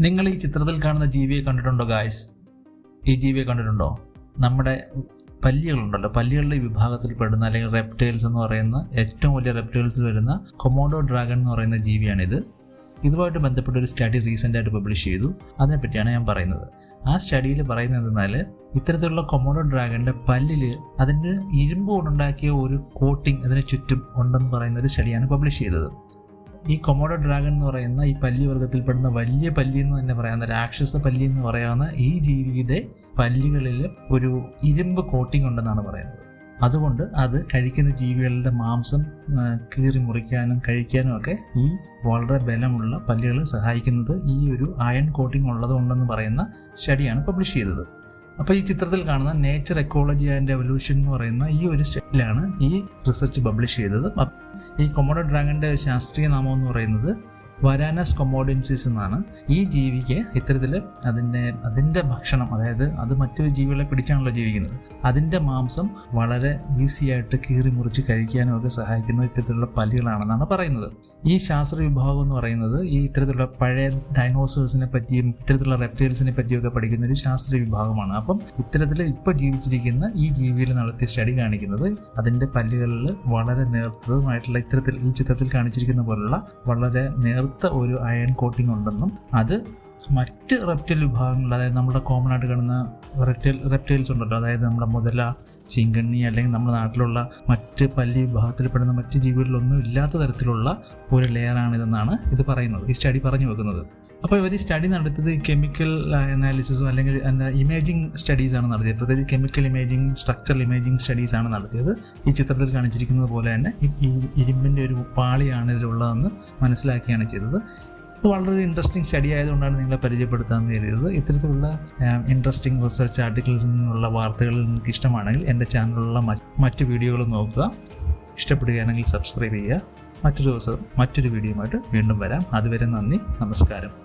നിങ്ങൾ ഈ ചിത്രത്തിൽ കാണുന്ന ജീവിയെ കണ്ടിട്ടുണ്ടോ ഗായ്സ് ഈ ജീവിയെ കണ്ടിട്ടുണ്ടോ? നമ്മുടെ പല്ലികളുണ്ടല്ലോ. പല്ലികളുടെ വിഭാഗത്തിൽ പെടുന്ന അല്ലെങ്കിൽ റെപ്റ്റൈൽസ് എന്ന് പറയുന്ന ഏറ്റവും വലിയ റെപ്റ്റൈൽസിൽ വരുന്ന കൊമോഡോ ഡ്രാഗൺ എന്ന് പറയുന്ന ജീവിയാണിത്. ഇതുമായിട്ട് ബന്ധപ്പെട്ട ഒരു സ്റ്റഡി റീസെന്റ് ആയിട്ട് പബ്ലിഷ് ചെയ്തു. അതിനെപ്പറ്റിയാണ് ഞാൻ പറയുന്നത്. ആ സ്റ്റഡിയിൽ പറയുന്നത് എന്തെന്നാൽ ഇത്തരത്തിലുള്ള കൊമോഡോ ഡ്രാഗണിന്റെ പല്ലിൽ അതിന്റെ ഇരുമ്പ് കൊണ്ടുണ്ടാക്കിയ ഒരു കോട്ടിംഗ് അതിന് ചുറ്റും ഉണ്ടെന്ന് പറയുന്ന ഒരു സ്റ്റഡിയാണ് പബ്ലിഷ് ചെയ്തത്. ഈ കൊമോഡോ ഡ്രാഗൺ എന്ന് പറയുന്ന ഈ പല്ലി വർഗത്തിൽപ്പെടുന്ന വലിയ പല്ലി എന്ന് തന്നെ പറയാവുന്ന രാക്ഷസ പല്ലി എന്ന് പറയാവുന്ന ഈ ജീവിയുടെ പല്ലുകളിൽ ഒരു ഇരുമ്പ് കോട്ടിംഗ് ഉണ്ടെന്നാണ് പറയുന്നത്. അതുകൊണ്ട് അത് കഴിക്കുന്ന ജീവികളുടെ മാംസം കീറി മുറിക്കാനും കഴിക്കാനും ഒക്കെ ഈ വളരെ ബലമുള്ള പല്ലുകൾ സഹായിക്കുന്നത് ഈ ഒരു അയൺ കോട്ടിംഗ് ഉള്ളതുകൊണ്ടെന്ന് പറയുന്ന സ്റ്റഡിയാണ് പബ്ലിഷ് ചെയ്തത്. അപ്പോൾ ഈ ചിത്രത്തിൽ കാണുന്ന നേച്ചർ എക്കോളജി ആൻഡ് എവല്യൂഷൻ എന്ന് പറയുന്ന ഈ ഒരു സ്റ്റേറ്റിലാണ് ഈ റിസർച്ച് പബ്ലിഷ് ചെയ്തത്. ഈ കൊമോഡോ ഡ്രാഗന്റെ ശാസ്ത്രീയ നാമം എന്ന് പറയുന്നത് വരാനസ് കൊമോഡിൻസിസ് എന്നാണ് ഈ ജീവിക്ക് ഇത്തരത്തിൽ അതിന്റെ അതിന്റെ ഭക്ഷണം അതായത് അത് മറ്റൊരു ജീവികളെ പിടിച്ചാണല്ലോ ജീവിക്കുന്നത്. അതിന്റെ മാംസം വളരെ ഈസിയായിട്ട് കീറി മുറിച്ച് കഴിക്കാനും ഒക്കെ സഹായിക്കുന്ന ഇത്തരത്തിലുള്ള പല്ലുകളാണെന്നാണ് പറയുന്നത്. ഈ ശാസ്ത്ര വിഭാഗം എന്ന് പറയുന്നത് ഈ ഇത്തരത്തിലുള്ള പഴയ ഡൈനോസേഴ്സിനെ പറ്റിയും ഇത്തരത്തിലുള്ള റെപ്റ്റൈൽസിനെ പറ്റിയും ഒക്കെ പഠിക്കുന്ന ഒരു ശാസ്ത്ര വിഭാഗമാണ്. അപ്പം ഇത്തരത്തിൽ ഇപ്പോൾ ജീവിച്ചിരിക്കുന്ന ഈ ജീവിയിൽ നടത്തിയ സ്റ്റഡി കാണിക്കുന്നത് അതിന്റെ പല്ലുകളിൽ വളരെ നേർത്തതുമായിട്ടുള്ള ഇത്തരത്തിൽ ഈ ചിത്രത്തിൽ കാണിച്ചിരിക്കുന്ന പോലുള്ള വളരെ നേർത്ത ഒരു അയൺ കോട്ടിംഗ് ഉണ്ടെന്നും അത് മറ്റ് റെപ്റ്റൈൽ വിഭാഗങ്ങൾ അതായത് നമ്മുടെ കോമൺ ആയിട്ട് കാണുന്ന റെപ്റ്റൈൽ റെപ്റ്റൈൽസ് ഉണ്ടല്ലോ. അതായത് നമ്മുടെ മുതല ചീങ്കണ്ണി അല്ലെങ്കിൽ നമ്മുടെ നാട്ടിലുള്ള മറ്റ് പല്ലി വിഭാഗത്തിൽപ്പെടുന്ന മറ്റ് ജീവികളിലൊന്നും ഇല്ലാത്ത തരത്തിലുള്ള ഒരു ലെയറാണിതെന്നാണ് ഇത് പറയുന്നത് ഈ സ്റ്റഡി പറഞ്ഞു വെക്കുന്നത്. അപ്പോൾ ഇവർ സ്റ്റഡി നടത്തിയത് കെമിക്കൽ അനാലിസിസും അല്ലെങ്കിൽ എന്താ ഇമേജിംഗ് സ്റ്റഡീസാണ് നടത്തിയത്. പ്രത്യേകിച്ച് കെമിക്കൽ ഇമേജിംഗ് സ്ട്രക്ചറൽ ഇമേജിംഗ് സ്റ്റഡീസാണ് നടത്തിയത്. ഈ ചിത്രത്തിൽ കാണിച്ചിരിക്കുന്നത് പോലെ തന്നെ ഈ- ഇരുമ്പിന്റെ ഒരു പാളിയാണ് ഇതിലുള്ളതെന്ന് മനസ്സിലാക്കിയാണ് ചെയ്തത്. ഇത് വളരെ ഇൻട്രസ്റ്റിംഗ് സ്റ്റഡി ആയതുകൊണ്ടാണ് നിങ്ങളെ പരിചയപ്പെടുത്താമെന്ന് കരുതിയത്. ഇത്തരത്തിലുള്ള ഇൻട്രസ്റ്റിംഗ് റിസർച്ച് ആർട്ടിക്കിൾസിൽ നിന്നുള്ള വാർത്തകൾ നിങ്ങൾക്ക് ഇഷ്ടമാണെങ്കിൽ എന്റെ ചാനലിലുള്ള മറ്റ് മറ്റ് വീഡിയോകൾ നോക്കുക. ഇഷ്ടപ്പെടുകയാണെങ്കിൽ സബ്സ്ക്രൈബ് ചെയ്യുക. മറ്റൊരു ദിവസം മറ്റൊരു വീഡിയോയുമായിട്ട് വീണ്ടും വരാം. അതുവരെ നന്ദി നമസ്കാരം.